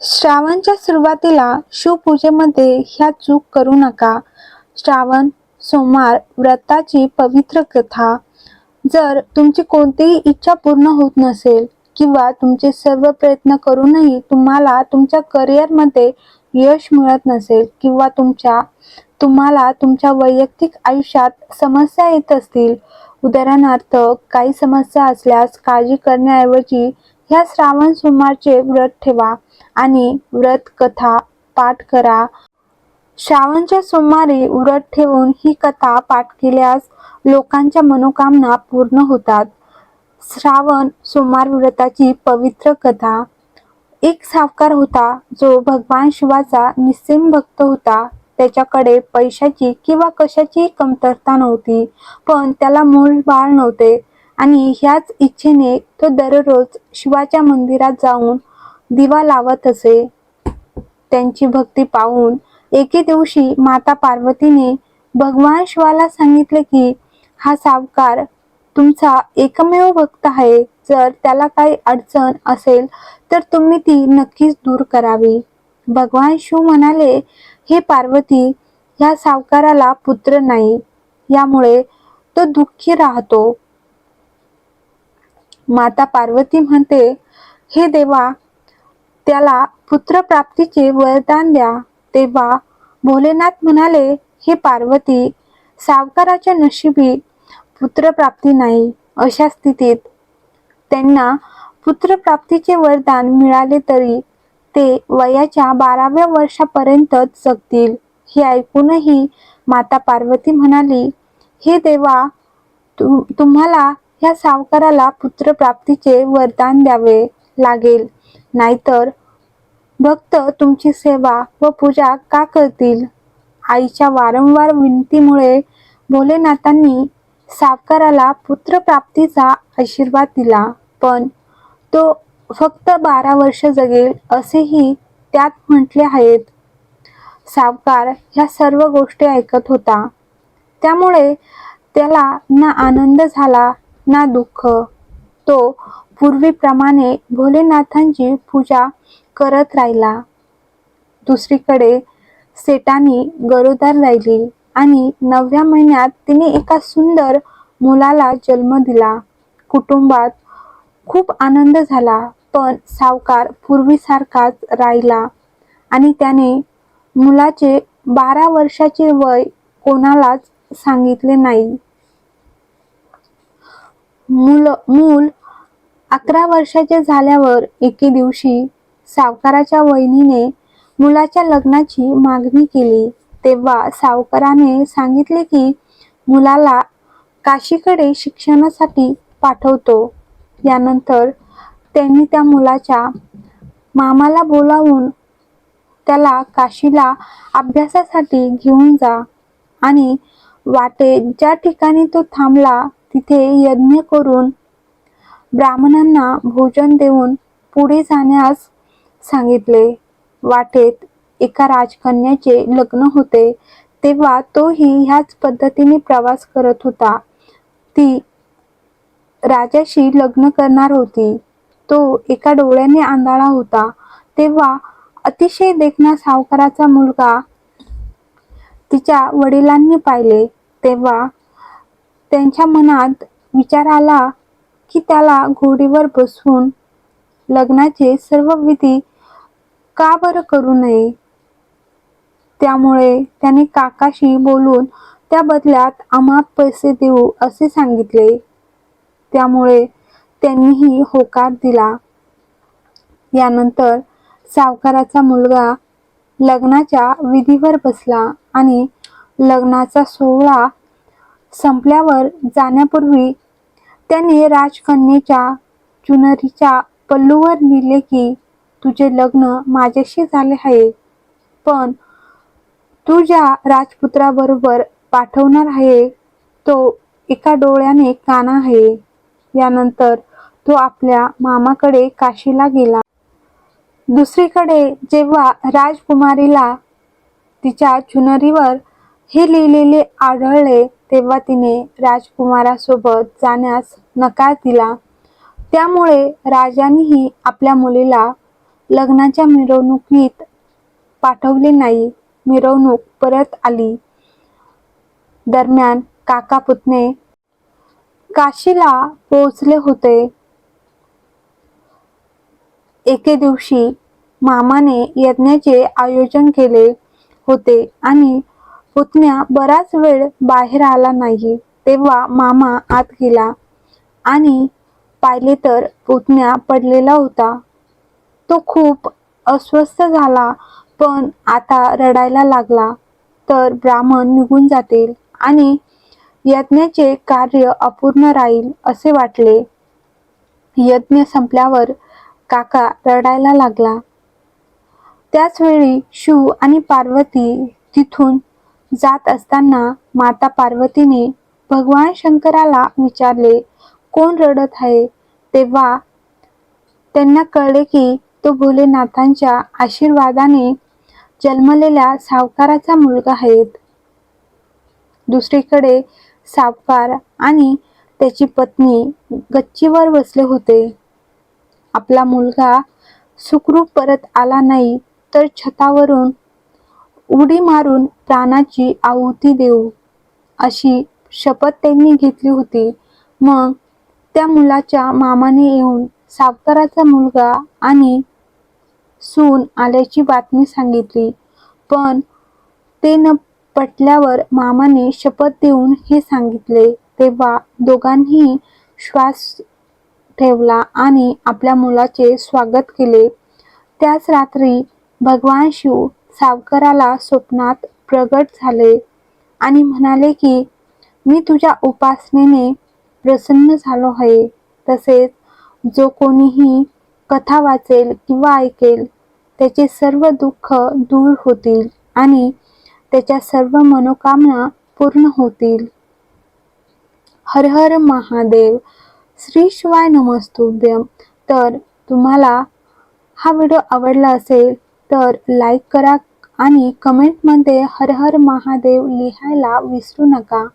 श्रावणच्या सुरुवातीला शिवपूजेमध्ये ह्या चूक करू नका. श्रावण सोमवार व्रताची पवित्र कथा. जर तुमची कोणतीही इच्छा पूर्ण होत नसेल किंवा तुमचे सर्व प्रयत्न करूनही तुम्हाला तुमच्या करिअरमध्ये यश मिळत नसेल किंवा तुमच्या तुम्हाला तुमच्या वैयक्तिक आयुष्यात समस्या येत असतील उदाहरणार्थ काही समस्या असल्यास काळजी करण्याऐवजी ह्या श्रावण सोमवारचे व्रत ठेवा आणि व्रत कथा पाठ करा. श्रावणच्या सोमवारी व्रत ठेवून ही कथा पाठ केल्यास लोकांच्या मनोकामना पूर्ण होतात. श्रावण सोमवार व्रताची पवित्र कथा. एक सावकार होता जो भगवान शिवाचा निस्सीम भक्त होता. त्याच्याकडे पैशाची किंवा कशाची कमतरता नव्हती पण त्याला मूल बाळ नव्हते. आणि ह्याच इच्छेने तो दररोज शिवाच्या मंदिरात जाऊन दिवा लावत असे. त्यांची भक्ती पाहून एके दिवशी माता पार्वतीने भगवान शिवाला सांगितले की हा सावकार तुमचा एकमेव भक्त आहे. जर त्याला काही अडचण असेल तर तुम्ही ती नक्कीच दूर करावी. भगवान शिव म्हणाले हे पार्वती ह्या सावकाराला पुत्र नाही. यामुळे तो दुःखी राहतो. माता पार्वती म्हणते हे देवा त्याला पुत्रप्राप्तीचे वरदान द्या. तेव्हा भोलेनाथ म्हणाले हे पार्वती सावकाराच्या नशिबी पुत्रप्राप्ती नाही. अशा स्थितीत त्यांना पुत्रप्राप्तीचे वरदान मिळाले तरी ते वयाच्या बाराव्या वर्षापर्यंतच जगतील. हे ऐकूनही माता पार्वती म्हणाली हे देवा तु तुम्हाला ह्या सावकाराला पुत्रप्राप्तीचे वरदान द्यावे लागेल. नाहीतर भक्त तुमची सेवा व पूजा का करतील? आईच्या वारंवार विनंतीमुळे भोलेनाथांनी सावकाराला पुत्रप्राप्तीचा आशीर्वाद दिला. पण तो फक्त बारा वर्ष जगेल असेही त्यात म्हटले आहेत. सावकार ह्या सर्व गोष्टी ऐकत होता. त्यामुळे त्याला ना आनंद झाला ना दुःख. तो पूर्वीप्रमाणे भोलेनाथांची पूजा करत राहिला. दुसरीकडे सेटानी गरोदर राहिली आणि नवव्या महिन्यात तिने एका सुंदर मुलाला जन्म दिला. कुटुंबात खूप आनंद झाला पण सावकार पूर्वीसारखाच राहिला आणि त्याने मुलाचे बारा वर्षाचे वय कोणालाच सांगितले नाही. मूल मूल अकरा वर्षाचे झाल्यावर एके दिवशी सावकाराच्या वहिनीने मुलाच्या लग्नाची मागणी केली. तेव्हा सावकाराने सांगितले की मुलाला काशीकडे शिक्षणासाठी पाठवतो. यानंतर त्यांनी त्या मुलाच्या मामाला बोलावून त्याला काशीला अभ्यासासाठी घेऊन जा आणि वाटेत ज्या ठिकाणी तो थांबला तिथे यज्ञ करून ब्राह्मणांना भोजन देऊन पुढे जाण्यास सांगितले. वाटेत एका राजकन्याचे लग्न होते. तेव्हा तोही ह्याच पद्धतीने प्रवास करत होता. ती राजाशी लग्न करणार होती. तो एका डोळ्याने आंधळा होता. तेव्हा अतिशय देखणा सावकाराचा मुलगा तिच्या वडिलांनी पाहिले. तेव्हा त्यांच्या मनात विचार आला की त्याला घोडीवर बसवून लग्नाचे सर्व विधी का बरं करू नये? त्यामुळे त्याने काकाशी बोलून त्या बदल्यात आम्हा पैसे देऊ असे सांगितले. त्यामुळे त्यांनीही होकार दिला. यानंतर सावकाराचा मुलगा लग्नाच्या विधीवर बसला आणि लग्नाचा सोहळा संपल्यावर जाण्यापूर्वी त्याने राजकन्येच्या चुनरीच्या पल्लूवर लिहिले की तुझे लग्न माझ्याशी झाले आहे पण तुझ्या राजपुत्राबरोबर पाठवणार आहे. तो एका डोळ्याने काना आहे. यानंतर तो आपल्या मामाकडे काशीला गेला. दुसरीकडे जेव्हा राजकुमारीला तिच्या चुनरीवर हे लिहिलेले आढळले तेव्हा तिने राजकुमारासोबत जाण्यास नकार दिला. त्यामुळे राजानेही आपल्या मुलीला लग्नाच्या मिरवणुकीत पाठवले नाही. मिरवणूक परत आली. दरम्यान काका पुतणे काशीला पोहोचले होते. एके दिवशी मामाने यज्ञाचे आयोजन केले होते आणि पुतण्या बराच वेळ बाहेर आला नाही. तेव्हा मामा आत गेला. आणि पाहिले तर पुतण्या पडलेला होता. तो खूप अस्वस्थ झाला पण आता रडायला लागला. तर ब्राह्मण निघून जातील आणि यज्ञाचे कार्य अपूर्ण राहील असे वाटले. यज्ञ संपल्यावर काका रडायला लागला. त्याच वेळी शिव आणि पार्वती तिथून जात असताना माता पार्वतीने भगवान शंकराला विचारले कोण रडत आहे? तेव्हा त्यांना कळले की तो भोलेनाथांच्या आशीर्वादाने जन्मलेल्या सावकाराचा मुलगा आहेत दुसरीकडे सावकार आणि त्याची पत्नी गच्चीवर बसले होते. आपला मुलगा सुखरूप परत आला नाही तर छतावरून उडी मारून प्राणाची आहुती देऊ अशी शपथ त्यांनी घेतली होती. मग त्या मुलाच्या मामाने येऊन सावकाराचा मुलगा आणि सून आल्याची बातमी सांगितली. पण ते न पटल्यावर मामाने शपथ देऊन हे सांगितले. तेव्हा दोघांनी श्वास ठेवला आणि आपल्या मुलाचे स्वागत केले. त्याच रात्री भगवान शिव सावकाराला स्वप्नात प्रगट झाले आणि म्हणाले की मी तुझ्या उपासनेने प्रसन्न झालो आहे. तसेच जो कोणीही कथा वाचेल किंवा ऐकेल त्याचे सर्व दुःख दूर होतील आणि त्याच्या सर्व मनोकामना पूर्ण होतील. हर हर महादेव श्री शिवाय नमस्तुभ्यम तर तुम्हाला हा व्हिडिओ आवडला असेल तर लाईक करा आणि कमेंटमध्ये हर हर महादेव लिहायला विसरू नका.